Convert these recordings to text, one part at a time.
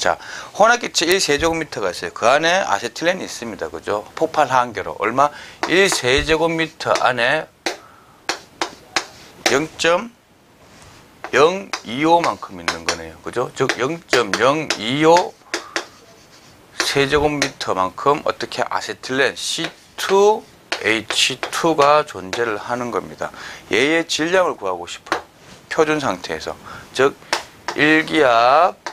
자, 혼합기체 1세제곱미터가 있어요. 그 안에 아세틸렌이 있습니다. 그죠? 폭발 한계로. 얼마? 1세제곱미터 안에 0.025만큼 있는 거네요. 그죠? 즉, 0.025 세제곱미터만큼 어떻게 아세틸렌 C2H2가 존재를 하는 겁니다. 얘의 질량을 구하고 싶어요. 표준 상태에서. 즉, 1기압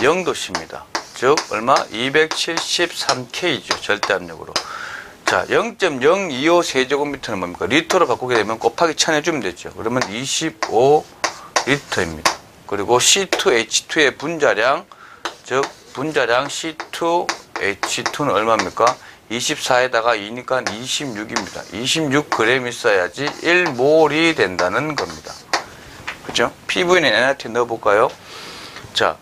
0도씨입니다. 즉, 얼마? 273K죠. 절대 압력으로. 자, 0.025 세제곱미터는 뭡니까? 리터로 바꾸게 되면 곱하기 1000 해주면 되죠. 그러면 25리터입니다. 그리고 C2H2의 분자량, 즉, 분자량 C2H2는 얼마입니까? 24에다가 2니까 26입니다. 26g 있어야지 1몰이 된다는 겁니다. 그죠? PV는 NRT 넣어볼까요? 자,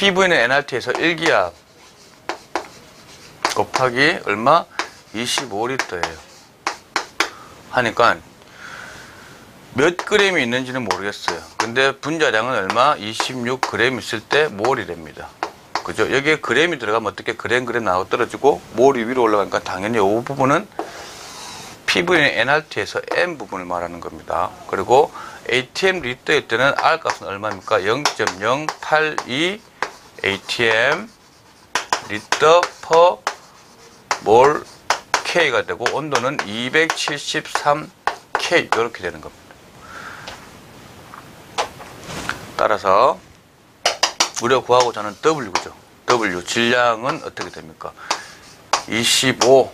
PV는 NRT에서 1기압 곱하기 얼마? 25리터예요. 하니까 몇 그램이 있는지는 모르겠어요. 근데 분자량은 얼마? 26g 있을 때 몰이 됩니다. 그죠? 여기에 그램이 들어가면 어떻게 그램 그램 나고 떨어지고 몰이 위로 올라가니까 당연히 이 부분은 PV는 NRT에서 M 부분을 말하는 겁니다. 그리고 ATM 리터일 때는 R 값은 얼마입니까? 0.082 ATM 리터 퍼몰 K가 되고 온도는 273 K 이렇게 되는 겁니다. 따라서 우리가 구하고자 하는 W죠. W 질량은 어떻게 됩니까? 25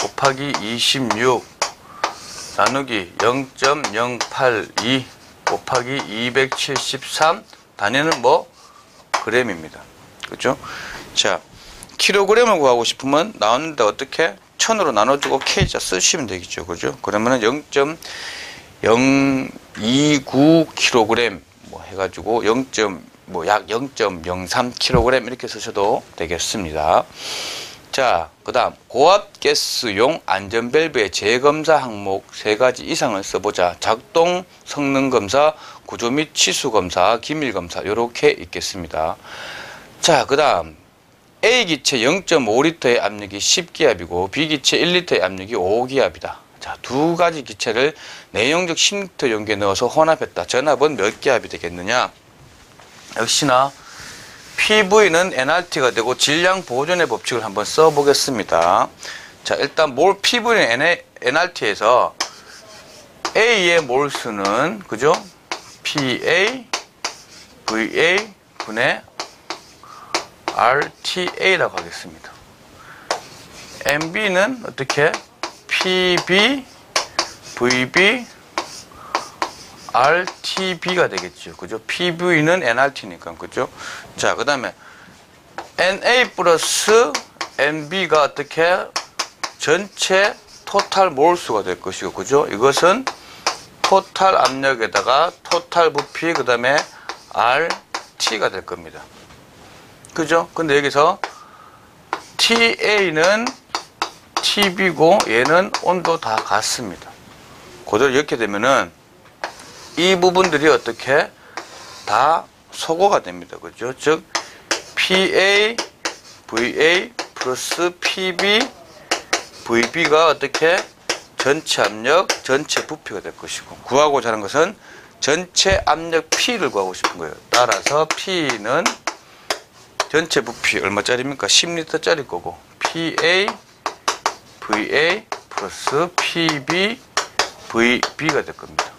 곱하기 26 나누기 0.082 곱하기 273 단위는 뭐? 그램입니다. 그죠? 자, 킬로그램을 구하고 싶으면 나오는데 어떻게? 천으로 나눠주고 K자 쓰시면 되겠죠. 그죠? 그러면은 0.029kg 뭐 해가지고 0. 뭐약 0.03kg 이렇게 쓰셔도 되겠습니다. 자, 그 다음 고압 가스용 안전밸브의 재검사 항목 세 가지 이상을 써보자. 작동 성능 검사, 구조 및 치수 검사, 기밀 검사 이렇게 있겠습니다. 자, 그 다음 A 기체 0.5리터의 압력이 10기압이고 B 기체 1리터의 압력이 5기압이다. 자, 두 가지 기체를 내용적 10리터 용기에 넣어서 혼합했다. 전압은 몇 기압이 되겠느냐? 역시나 PV는 NRT가 되고 질량 보존의 법칙을 한번 써보겠습니다. 자, 일단 몰 PV는 NRT에서 A의 몰수는 그죠? PA VA 분의 RTA라고 하겠습니다. MB는 어떻게? PB VB RTB가 되겠죠. 그죠? PV는 NRT니까. 그죠? 자, 그 다음에 NA 플러스 NB가 어떻게 전체 토탈 몰수가 될 것이고, 그죠? 이것은 토탈 압력에다가 토탈 부피, 그 다음에 RT가 될 겁니다. 그죠? 근데 여기서 TA는 TB고 얘는 온도 다 같습니다. 그대로 이렇게 되면은 이 부분들이 어떻게 다 소거가 됩니다. 그죠? 즉, PA, VA 플러스 PB, VB가 어떻게 전체 압력, 전체 부피가 될 것이고, 구하고자 하는 것은 전체 압력 P를 구하고 싶은 거예요. 따라서 P는 전체 부피 얼마짜리입니까? 10리터짜리 거고, PA, VA 플러스 PB, VB가 될 겁니다.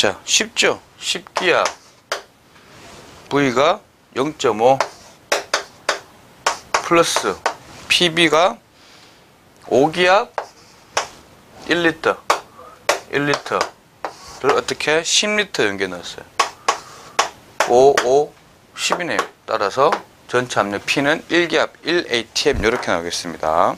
자, 쉽죠? 10기압. V가 0.5 플러스 PB가 5기압 1리터 1리터를 어떻게 10리터 연계 넣었어요. 5, 5, 10이네요. 따라서 전체 압력 P는 1기압 1ATM 이렇게 나오겠습니다.